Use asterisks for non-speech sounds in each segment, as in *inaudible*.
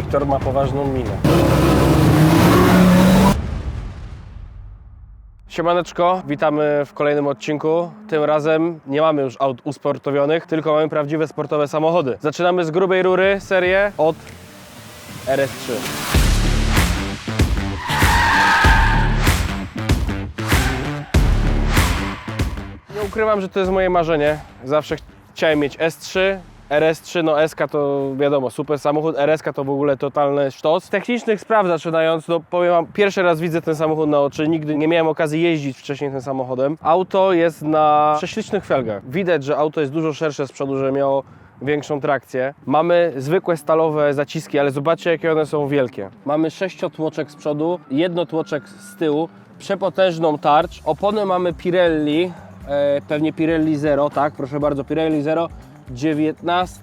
Wiktor ma poważną minę. Siemaneczko, witamy w kolejnym odcinku. Tym razem nie mamy już aut usportowionych, tylko mamy prawdziwe sportowe samochody. Zaczynamy z grubej rury serię od RS3. Nie ukrywam, że to jest moje marzenie. Zawsze ch- chciałem mieć S3. RS3, no SK to wiadomo, super samochód, RSK to w ogóle totalny sztos. Z technicznych spraw zaczynając, no powiem wam, pierwszy raz widzę ten samochód na oczy, nigdy nie miałem okazji jeździć wcześniej tym samochodem. Auto jest na prześlicznych felgach. Widać, że auto jest dużo szersze z przodu, że miało większą trakcję. Mamy zwykłe stalowe zaciski, ale zobaczcie jakie one są wielkie. Mamy sześciotłoczek z przodu, jednotłoczek z tyłu, przepotężną tarcz. Opony mamy Pirelli, e, pewnie Pirelli Zero, tak? Proszę bardzo, Pirelli Zero. 19,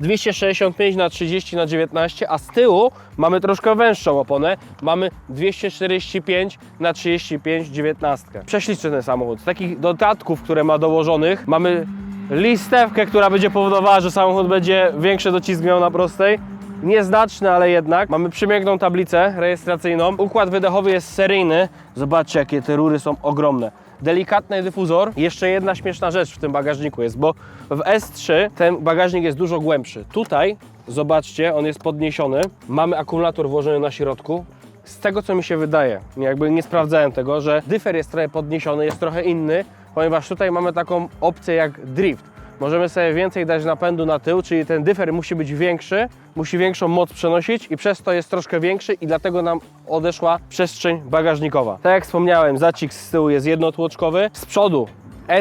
265 na 30 na 19, a z tyłu mamy troszkę węższą oponę. Mamy 245 na 35 19. Prześliczny ten samochód. Z takich dodatków, które ma dołożonych, mamy listewkę, która będzie powodowała, że samochód będzie większy docisk miał na prostej. Nieznaczny, ale jednak. Mamy przepiękną tablicę rejestracyjną. Układ wydechowy jest seryjny. Zobaczcie, jakie te rury są ogromne. Delikatny dyfuzor. Jeszcze jedna śmieszna rzecz w tym bagażniku jest, bo w S3 ten bagażnik jest dużo głębszy. Tutaj, zobaczcie, on jest podniesiony. Mamy akumulator włożony na środku. Z tego, co mi się wydaje, jakby nie sprawdzałem tego, że dyfer jest trochę podniesiony, jest trochę inny, ponieważ tutaj mamy taką opcję jak drift możemy sobie więcej dać napędu na tył, czyli ten dyfer musi być większy, musi większą moc przenosić i przez to jest troszkę większy i dlatego nam odeszła przestrzeń bagażnikowa. Tak jak wspomniałem, zacik z tyłu jest jednotłoczkowy, z przodu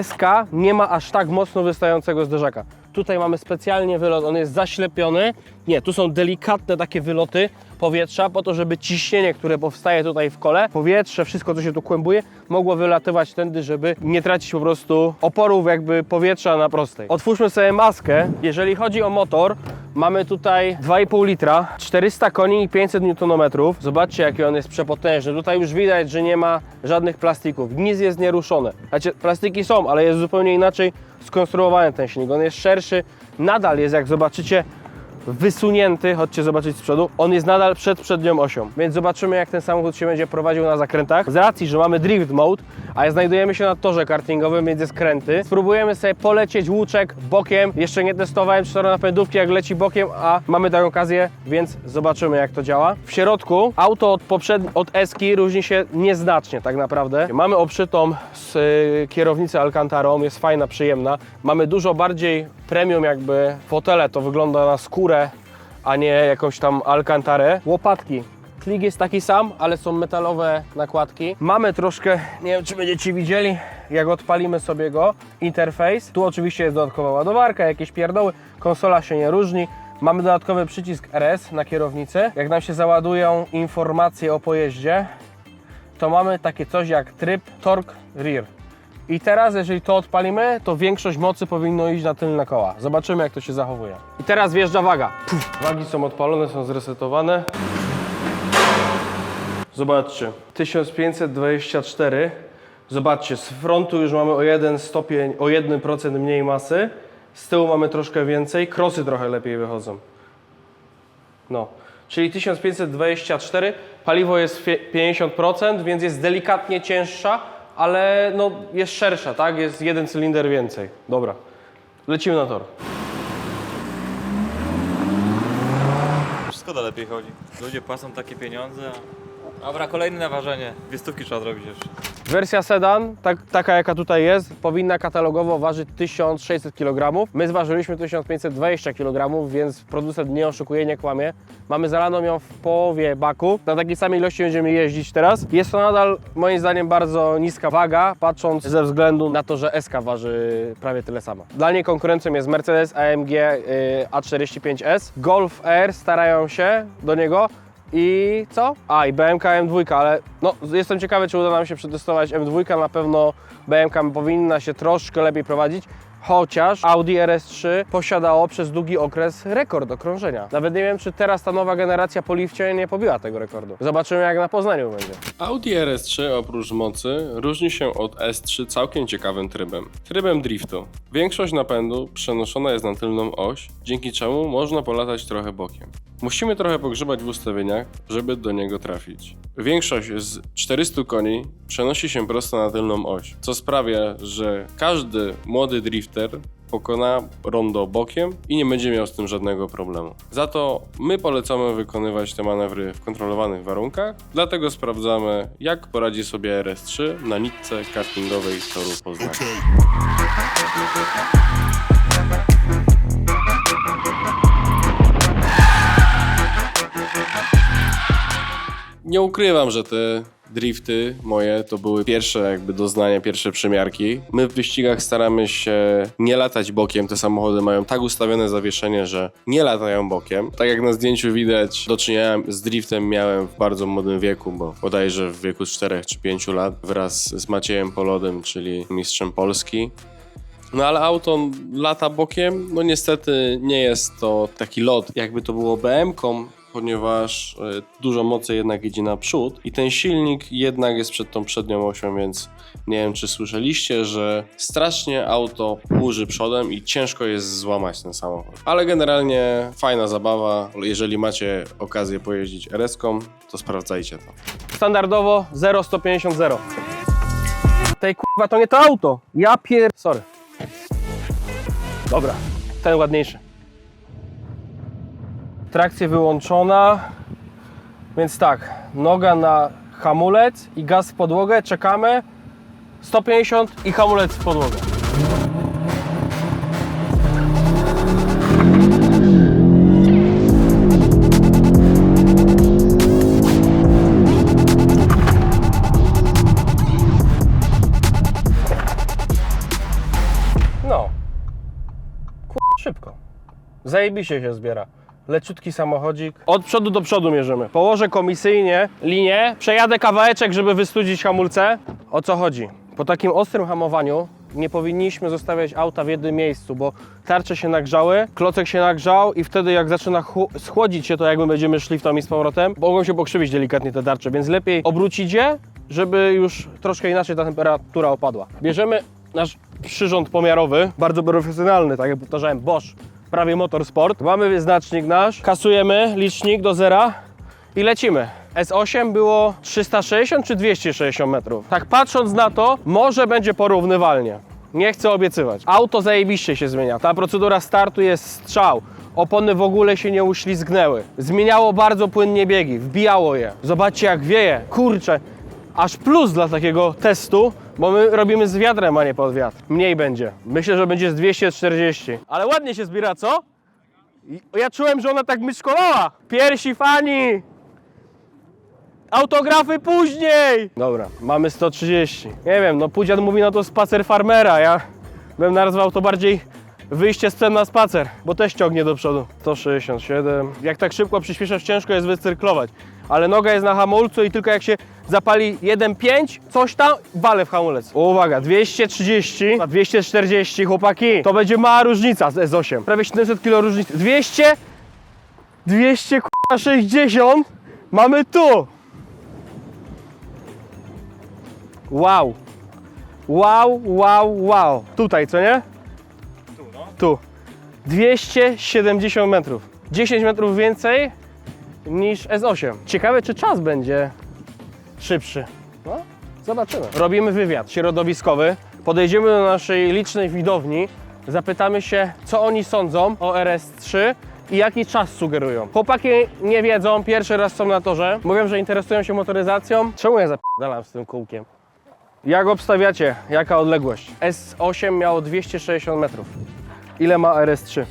SK nie ma aż tak mocno wystającego zderzaka. Tutaj mamy specjalnie wylot, on jest zaślepiony. Nie, tu są delikatne takie wyloty powietrza po to, żeby ciśnienie, które powstaje tutaj w kole, powietrze, wszystko co się tu kłębuje, mogło wylatywać tędy, żeby nie tracić po prostu oporów jakby powietrza na prostej. Otwórzmy sobie maskę. Jeżeli chodzi o motor, mamy tutaj 2,5 litra, 400 koni i 500 Nm. Zobaczcie jaki on jest przepotężny. Tutaj już widać, że nie ma żadnych plastików. Nic jest nieruszone. Znaczy plastiki są, ale jest zupełnie inaczej skonstruowany ten silnik. On jest szerszy, nadal jest jak zobaczycie wysunięty, chodźcie zobaczyć z przodu, on jest nadal przed przednią osią, więc zobaczymy jak ten samochód się będzie prowadził na zakrętach. Z racji, że mamy drift mode, a znajdujemy się na torze kartingowym, więc jest kręty, spróbujemy sobie polecieć łuczek bokiem, jeszcze nie testowałem cztero napędówki jak leci bokiem, a mamy taką okazję, więc zobaczymy jak to działa. W środku auto od, poprzed... od Eski różni się nieznacznie tak naprawdę. Mamy obszytą z y, kierownicę Alcantarą, jest fajna, przyjemna. Mamy dużo bardziej premium jakby fotele, to wygląda na skórę, a nie jakąś tam Alcantarę. Łopatki. Klik jest taki sam, ale są metalowe nakładki. Mamy troszkę, nie wiem czy będziecie widzieli, jak odpalimy sobie go, interfejs. Tu oczywiście jest dodatkowa ładowarka, jakieś pierdoły, konsola się nie różni. Mamy dodatkowy przycisk RS na kierownicy. Jak nam się załadują informacje o pojeździe, to mamy takie coś jak tryb Torque Rear. I teraz, jeżeli to odpalimy, to większość mocy powinno iść na tylne koła. Zobaczymy, jak to się zachowuje. I teraz wjeżdża waga. Wagi są odpalone, są zresetowane. Zobaczcie, 1524. Zobaczcie, z frontu już mamy o 1 stopień, o 1% mniej masy. Z tyłu mamy troszkę więcej, krosy trochę lepiej wychodzą. No, czyli 1524, paliwo jest fie- 50%, więc jest delikatnie cięższa, ale no jest szersza, tak? Jest jeden cylinder więcej. Dobra, lecimy na tor. Wszystko lepiej chodzi. Ludzie płacą takie pieniądze. a- Dobra, kolejne naważenie. Dwie stówki trzeba zrobić jeszcze. Wersja sedan, tak, taka jaka tutaj jest, powinna katalogowo ważyć 1600 kg. My zważyliśmy 1520 kg, więc producent nie oszukuje, nie kłamie. Mamy zalaną ją w połowie baku. Na takiej samej ilości będziemy jeździć teraz. Jest to nadal moim zdaniem bardzo niska waga, patrząc ze względu na to, że SK waży prawie tyle samo. Dla niej konkurencją jest Mercedes AMG y, A45S. Golf R starają się do niego, i co? A, i BMK M2, ale no, jestem ciekawy, czy uda nam się przetestować M2. Na pewno BMK powinna się troszkę lepiej prowadzić. Chociaż Audi RS3 posiadało przez długi okres rekord okrążenia. Nawet nie wiem, czy teraz ta nowa generacja po lifcie nie pobiła tego rekordu. Zobaczymy, jak na Poznaniu będzie. Audi RS3 oprócz mocy różni się od S3 całkiem ciekawym trybem. Trybem driftu. Większość napędu przenoszona jest na tylną oś, dzięki czemu można polatać trochę bokiem. Musimy trochę pogrzebać w ustawieniach, żeby do niego trafić. Większość z 400 koni przenosi się prosto na tylną oś, co sprawia, że każdy młody drifter pokona rondo bokiem i nie będzie miał z tym żadnego problemu. Za to my polecamy wykonywać te manewry w kontrolowanych warunkach, dlatego sprawdzamy jak poradzi sobie RS3 na nitce kartingowej toru Poznań. Nie ukrywam, że te drifty moje to były pierwsze jakby doznania, pierwsze przymiarki. My w wyścigach staramy się nie latać bokiem. Te samochody mają tak ustawione zawieszenie, że nie latają bokiem. Tak jak na zdjęciu widać, do czynienia z driftem miałem w bardzo młodym wieku, bo bodajże w wieku 4 czy 5 lat wraz z Maciejem Polodem, czyli mistrzem Polski. No ale auto lata bokiem, no niestety nie jest to taki lot, jakby to było BM-ką, ponieważ e, dużo mocy jednak idzie naprzód i ten silnik jednak jest przed tą przednią osią, więc nie wiem czy słyszeliście, że strasznie auto burzy przodem i ciężko jest złamać ten samochód. Ale generalnie fajna zabawa, jeżeli macie okazję pojeździć RS-ką, to sprawdzajcie to. Standardowo 0-150 0. Tej kurwa to nie to auto. Ja pier... Sorry. Dobra, ten ładniejszy. Trakcja wyłączona. Więc tak, noga na hamulec i gaz w podłogę, czekamy. 150 i hamulec w podłogę. No. Kur... szybko. Zajebiście się zbiera. Leciutki samochodzik. Od przodu do przodu mierzymy. Położę komisyjnie linię, przejadę kawałeczek, żeby wystudzić hamulce. O co chodzi? Po takim ostrym hamowaniu nie powinniśmy zostawiać auta w jednym miejscu, bo tarcze się nagrzały, klocek się nagrzał i wtedy jak zaczyna chł- schłodzić się to, jak my będziemy szli w tam i z powrotem, mogą się pokrzywić delikatnie te tarcze, więc lepiej obrócić je, żeby już troszkę inaczej ta temperatura opadła. Bierzemy nasz przyrząd pomiarowy, bardzo profesjonalny, tak jak powtarzałem, Bosch, prawie motorsport. Mamy znacznik nasz, kasujemy licznik do zera i lecimy. S8 było 360 czy 260 metrów. Tak patrząc na to, może będzie porównywalnie. Nie chcę obiecywać. Auto zajebiście się zmienia. Ta procedura startu jest strzał. Opony w ogóle się nie uślizgnęły. Zmieniało bardzo płynnie biegi, wbijało je. Zobaczcie jak wieje. Kurczę, aż plus dla takiego testu, bo my robimy z wiatrem, a nie pod wiatr. Mniej będzie. Myślę, że będzie z 240. Ale ładnie się zbiera, co? Ja czułem, że ona tak myszkolała. Piersi fani! Autografy później! Dobra, mamy 130. Nie wiem, no Pudzian mówi na to spacer farmera. Ja bym nazwał to bardziej wyjście z psem na spacer, bo też ciągnie do przodu. 167. Jak tak szybko przyspieszasz, ciężko jest wycyrklować. Ale noga jest na hamulcu i tylko jak się zapali 1,5, coś tam, walę w hamulec. Uwaga, 230, a 240, chłopaki. To będzie mała różnica z S8. Prawie 700 kg różnicy. 200, 260 mamy tu. Wow. Wow, wow, wow. Tutaj, co nie? Tu, no. Tu. 270 metrów. 10 metrów więcej niż S8. Ciekawe, czy czas będzie szybszy. No, zobaczymy. Robimy wywiad środowiskowy. Podejdziemy do naszej licznej widowni. Zapytamy się, co oni sądzą o RS3 i jaki czas sugerują. Chłopaki nie wiedzą, pierwszy raz są na torze. Mówią, że interesują się motoryzacją. Czemu ja zapadalam z tym kółkiem? Jak obstawiacie? Jaka odległość? S8 miało 260 metrów. Ile ma RS3?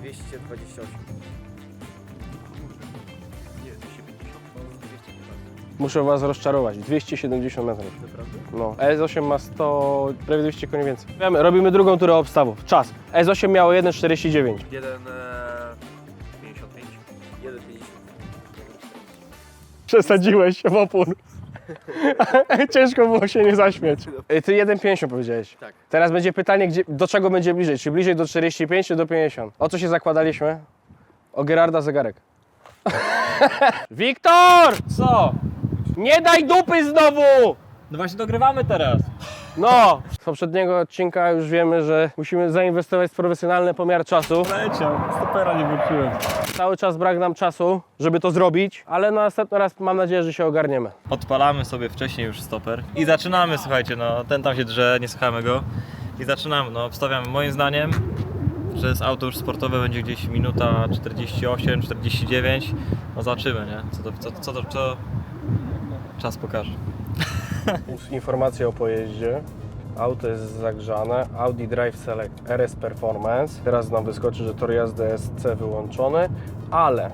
228. Muszę Was rozczarować. 270 metrów. No. S8 ma 100, prawie 200 koni więcej. Wiemy, robimy drugą turę obstawów. Czas. S8 miało 1,49. 1,55. 1,50. Przesadziłeś w opór. *laughs* Ciężko było się nie zaśmiać. Ej, Ty 1,50 powiedziałeś. Tak. Teraz będzie pytanie, gdzie, do czego będzie bliżej? Czy bliżej do 45, czy do 50? O co się zakładaliśmy? O Gerarda zegarek. *laughs* Wiktor! Co? Nie daj dupy znowu! No właśnie dogrywamy teraz. No! Z poprzedniego odcinka już wiemy, że musimy zainwestować w profesjonalny pomiar czasu. Leciał, stopera nie wróciłem. Cały czas brak nam czasu, żeby to zrobić, ale na następny raz mam nadzieję, że się ogarniemy. Odpalamy sobie wcześniej już stoper i zaczynamy, słuchajcie, no ten tam się drze, nie słuchamy go. I zaczynamy, no wstawiamy moim zdaniem, że jest auto już sportowe będzie gdzieś minuta 48, 49. No zobaczymy, nie? Co to, co, co to, co czas pokaże. Informacje o pojeździe. Auto jest zagrzane. Audi Drive Select RS Performance. Teraz nam wyskoczy, że tor jazdy SC wyłączony, ale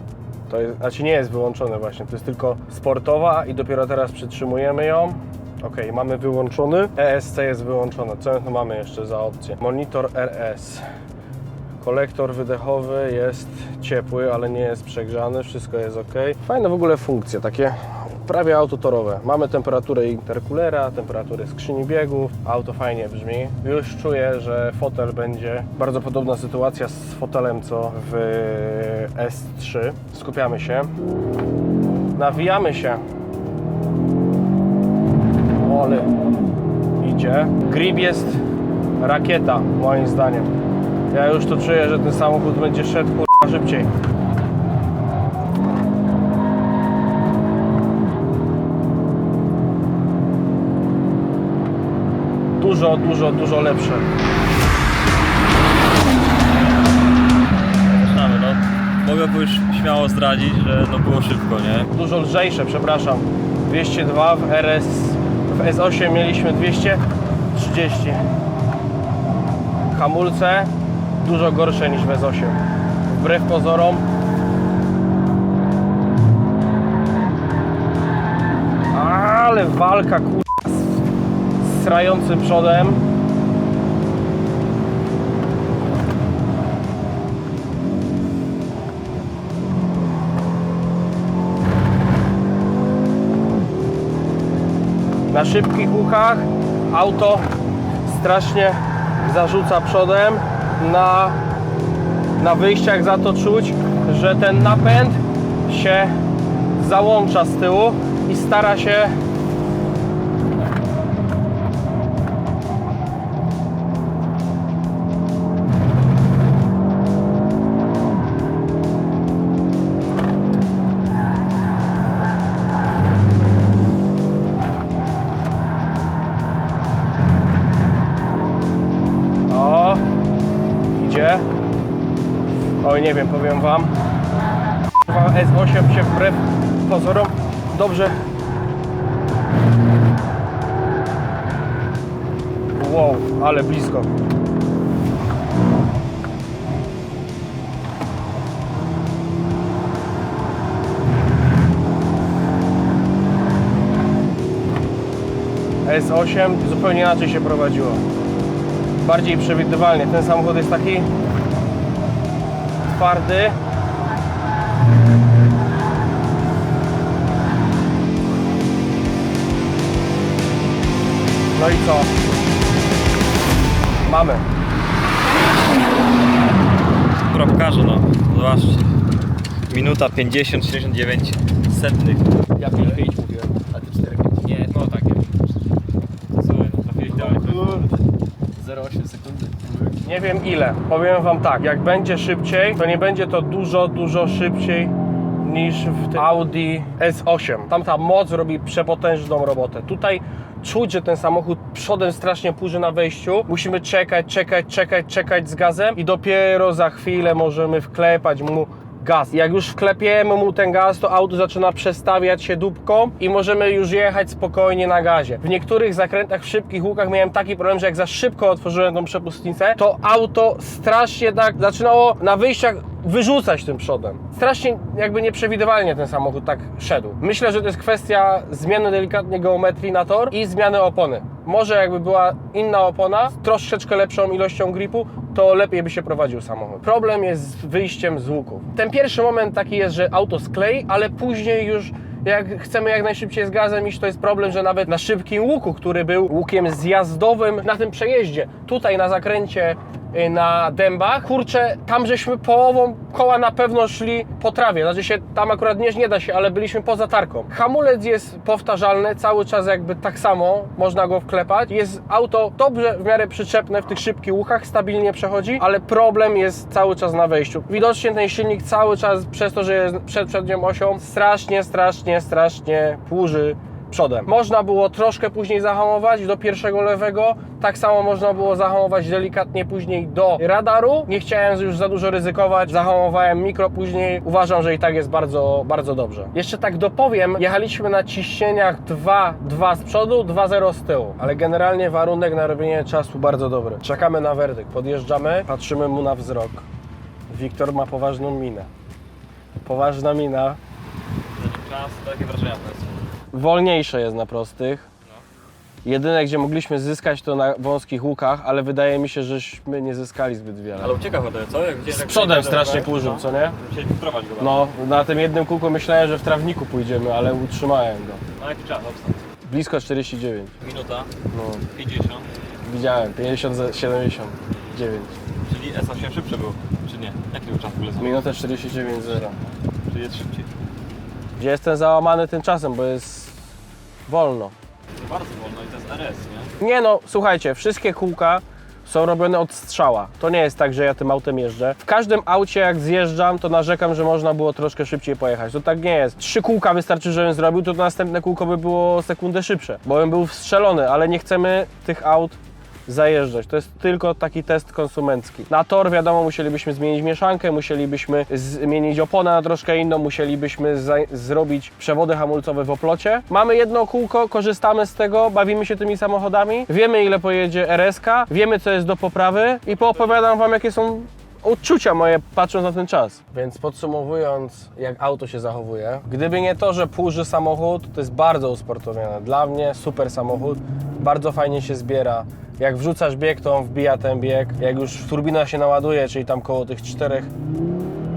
to jest, znaczy nie jest wyłączony właśnie, to jest tylko sportowa i dopiero teraz przytrzymujemy ją. Ok, mamy wyłączony. ESC jest wyłączone. Co my mamy jeszcze za opcję? Monitor RS. Kolektor wydechowy jest ciepły, ale nie jest przegrzany, wszystko jest ok. Fajne w ogóle funkcje, takie prawie autotorowe. Mamy temperaturę interkulera, temperaturę skrzyni biegów, auto fajnie brzmi. Już czuję, że fotel będzie bardzo podobna sytuacja z fotelem co w S3. Skupiamy się. Nawijamy się. O, Ale idzie. Grip jest rakieta, moim zdaniem. Ja już tu czuję, że ten samochód będzie szedł szybciej. Dużo, dużo, dużo lepsze. Zaczynamy, no. Mogę już śmiało zdradzić, że no było szybko, nie? Dużo lżejsze, przepraszam. 202 w RS, w S8 mieliśmy 230. Hamulce dużo gorsze niż w S8. Wbrew pozorom. Ale walka kur... z srającym przodem. Na szybkich łukach auto strasznie zarzuca przodem. Na, na wyjściach za to czuć, że ten napęd się załącza z tyłu i stara się nie wiem, powiem wam. Kurwa, S8 się wbrew pozorom dobrze. Wow, ale blisko. S8 zupełnie inaczej się prowadziło bardziej przewidywalnie. Ten samochód jest taki twardy. No i co? Mamy. Pokaże, no. Zobaczcie. Minuta 50, 69 setnych. Ja 5-5 mówiłem, a ty 4-5. Nie, no takie. Słuchaj, no trafiłeś dalej. 0,8 sekundy. Nie wiem ile. Powiem Wam tak, jak będzie szybciej, to nie będzie to dużo, dużo szybciej niż w tym Audi S8. Tamta moc robi przepotężną robotę. Tutaj czuć, że ten samochód przodem strasznie puży na wejściu. Musimy czekać, czekać, czekać, czekać z gazem i dopiero za chwilę możemy wklepać mu gaz. Jak już wklepiemy mu ten gaz, to auto zaczyna przestawiać się dupką i możemy już jechać spokojnie na gazie. W niektórych zakrętach, w szybkich łukach miałem taki problem, że jak za szybko otworzyłem tą przepustnicę, to auto strasznie tak zaczynało na wyjściach wyrzucać tym przodem. Strasznie jakby nieprzewidywalnie ten samochód tak szedł. Myślę, że to jest kwestia zmiany delikatnie geometrii na tor i zmiany opony. Może jakby była inna opona z troszeczkę lepszą ilością gripu, to lepiej by się prowadził samochód. Problem jest z wyjściem z łuków. Ten pierwszy moment taki jest, że auto sklei, ale później już jak chcemy jak najszybciej z gazem iść, to jest problem, że nawet na szybkim łuku, który był łukiem zjazdowym na tym przejeździe, tutaj na zakręcie na dębach, kurczę, tam żeśmy połową koła na pewno szli po trawie, znaczy się tam akurat nie, nie da się, ale byliśmy poza tarką. Hamulec jest powtarzalny, cały czas jakby tak samo, można go wklepać. Jest auto dobrze w miarę przyczepne w tych szybkich łukach, stabilnie przechodzi, ale problem jest cały czas na wejściu. Widocznie ten silnik cały czas przez to, że jest przed przednią osią, strasznie, strasznie, strasznie płuży przodem. Można było troszkę później zahamować do pierwszego lewego, tak samo można było zahamować delikatnie później do radaru. Nie chciałem już za dużo ryzykować, zahamowałem mikro później. Uważam, że i tak jest bardzo, bardzo dobrze. Jeszcze tak dopowiem, jechaliśmy na ciśnieniach 2,2 z przodu, 2,0 z tyłu, ale generalnie warunek na robienie czasu bardzo dobry. Czekamy na werdykt, podjeżdżamy, patrzymy mu na wzrok. Wiktor ma poważną minę. Poważna mina, Czas, takie wrażenia to jest. Wolniejsze jest na prostych. Jedyne, gdzie mogliśmy zyskać, to na wąskich łukach, ale wydaje mi się, żeśmy nie zyskali zbyt wiele. Ale ucieka chodę, co? Jak Z tak przodem strasznie płużył, no. co nie? Musieli filtrować go. No, na tym jednym kółku myślałem, że w trawniku pójdziemy, ale utrzymałem go. Na jaki czas obstać? Blisko 49. Minuta, No, 50, widziałem, 50, ze- 79. czyli S8 szybszy był, czy nie? Jaki był czas w ogóle? Minutę 49,0. Czy jest szybciej? Gdzie jestem załamany tym czasem, bo jest wolno. Bardzo wolno i to jest RS, nie? Nie no, słuchajcie, wszystkie kółka są robione od strzała. To nie jest tak, że ja tym autem jeżdżę. W każdym aucie, jak zjeżdżam, to narzekam, że można było troszkę szybciej pojechać. To tak nie jest. Trzy kółka wystarczy, żebym zrobił, to następne kółko by było sekundę szybsze, bo bym był wstrzelony, ale nie chcemy tych aut zajeżdżać. To jest tylko taki test konsumencki. Na tor, wiadomo, musielibyśmy zmienić mieszankę, musielibyśmy zmienić oponę na troszkę inną, musielibyśmy zrobić przewody hamulcowe w oplocie. Mamy jedno kółko, korzystamy z tego, bawimy się tymi samochodami, wiemy ile pojedzie RS-ka, wiemy co jest do poprawy i poopowiadam Wam jakie są odczucia moje patrząc na ten czas. Więc podsumowując, jak auto się zachowuje, gdyby nie to, że płuży samochód, to jest bardzo usportowione. Dla mnie super samochód, bardzo fajnie się zbiera. Jak wrzucasz bieg, to on wbija ten bieg. Jak już turbina się naładuje, czyli tam koło tych 4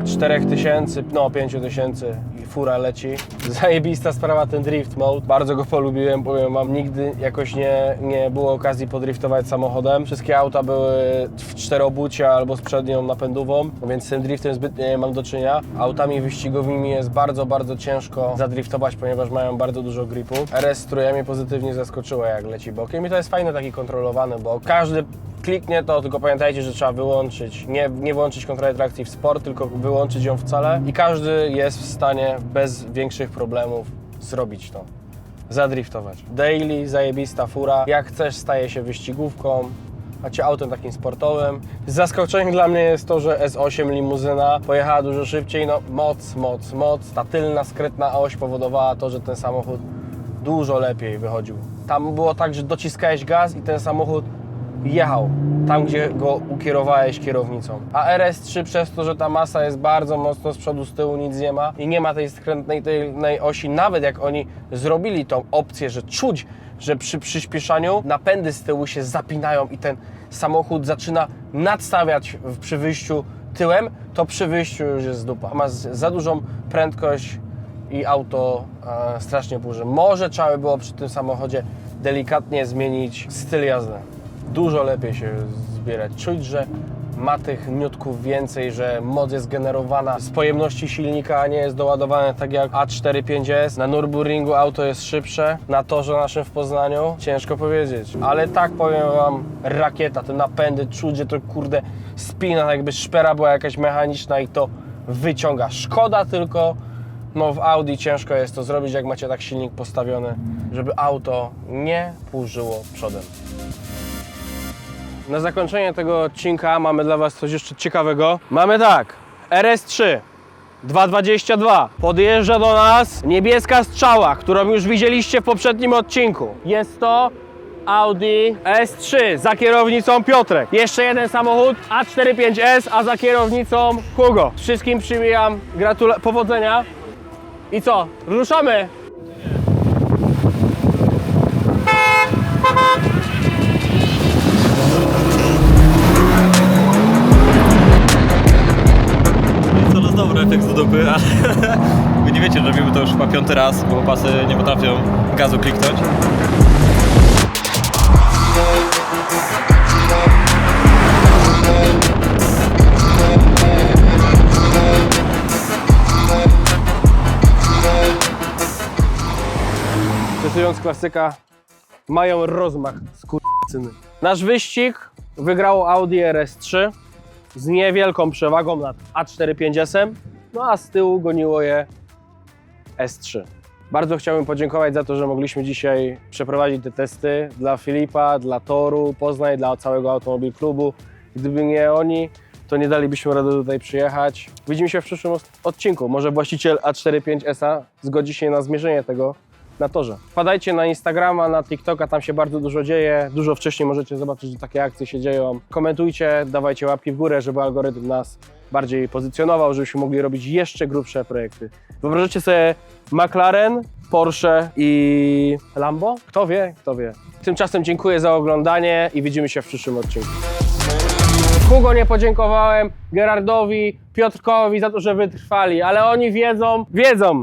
4000, no 5000 i fura leci. Zajebista sprawa ten drift mode. Bardzo go polubiłem, powiem wam, nigdy jakoś nie, nie było okazji podriftować samochodem. Wszystkie auta były w czterobucie albo z przednią napędową, więc z tym driftem zbytnio nie mam do czynienia. Autami wyścigowymi jest bardzo, bardzo ciężko zadriftować, ponieważ mają bardzo dużo gripu. RS z trójami pozytywnie zaskoczyła jak leci bokiem i to jest fajne taki kontrolowany, bo każdy kliknie to, tylko pamiętajcie, że trzeba wyłączyć, nie, nie włączyć kontroli trakcji w sport, tylko wyłączyć ją wcale i każdy jest w stanie bez większych problemów zrobić to. Zadriftować. Daily, zajebista fura. Jak chcesz, staje się wyścigówką. Macie autem takim sportowym. Zaskoczeniem dla mnie jest to, że S8 limuzyna pojechała dużo szybciej. No moc, moc, moc. Ta tylna, skrytna oś powodowała to, że ten samochód dużo lepiej wychodził. Tam było tak, że dociskałeś gaz i ten samochód jechał tam, gdzie go ukierowałeś kierownicą. A RS3 przez to, że ta masa jest bardzo mocno z przodu, z tyłu nic nie ma i nie ma tej skrętnej tylnej osi, nawet jak oni zrobili tą opcję, że czuć, że przy przyspieszaniu napędy z tyłu się zapinają i ten samochód zaczyna nadstawiać przy wyjściu tyłem, to przy wyjściu już jest dupa. Ma za dużą prędkość i auto e, strasznie burzy. Może trzeba by było przy tym samochodzie delikatnie zmienić styl jazdy. Dużo lepiej się zbierać. Czuć, że ma tych niutków więcej, że moc jest generowana z pojemności silnika, a nie jest doładowane tak jak A45S. Na Nürburgringu auto jest szybsze, na torze naszym w Poznaniu ciężko powiedzieć. Ale tak powiem Wam, rakieta, te napędy, czuć, że to kurde spina, tak jakby szpera była jakaś mechaniczna i to wyciąga. Szkoda tylko, no w Audi ciężko jest to zrobić, jak macie tak silnik postawiony, żeby auto nie płużyło przodem. Na zakończenie tego odcinka mamy dla Was coś jeszcze ciekawego. Mamy tak, RS3 222 podjeżdża do nas niebieska strzała, którą już widzieliście w poprzednim odcinku. Jest to Audi S3 za kierownicą Piotrek. Jeszcze jeden samochód A45S, a za kierownicą Hugo. Wszystkim przybijam gratula- powodzenia. I co? Ruszamy! Efekt z do dupy, ale *laughs* wy nie wiecie, że robimy to już chyba piąty raz, bo pasy nie potrafią gazu kliknąć. Cytując klasyka, mają rozmach, skurczyny. Nasz wyścig wygrało Audi RS3 z niewielką przewagą nad A4 5S, no a z tyłu goniło je S3. Bardzo chciałbym podziękować za to, że mogliśmy dzisiaj przeprowadzić te testy dla Filipa, dla Toru, Poznań, dla całego Automobil Klubu. Gdyby nie oni, to nie dalibyśmy rady tutaj przyjechać. Widzimy się w przyszłym odcinku. Może właściciel A45S zgodzi się na zmierzenie tego na torze. Wpadajcie na Instagrama, na TikToka, tam się bardzo dużo dzieje. Dużo wcześniej możecie zobaczyć, że takie akcje się dzieją. Komentujcie, dawajcie łapki w górę, żeby algorytm nas bardziej pozycjonował, żebyśmy mogli robić jeszcze grubsze projekty. Wyobraźcie sobie McLaren, Porsche i Lambo? Kto wie, kto wie. Tymczasem dziękuję za oglądanie i widzimy się w przyszłym odcinku. Hugo nie podziękowałem, Gerardowi, Piotrkowi za to, że wytrwali, ale oni wiedzą, wiedzą,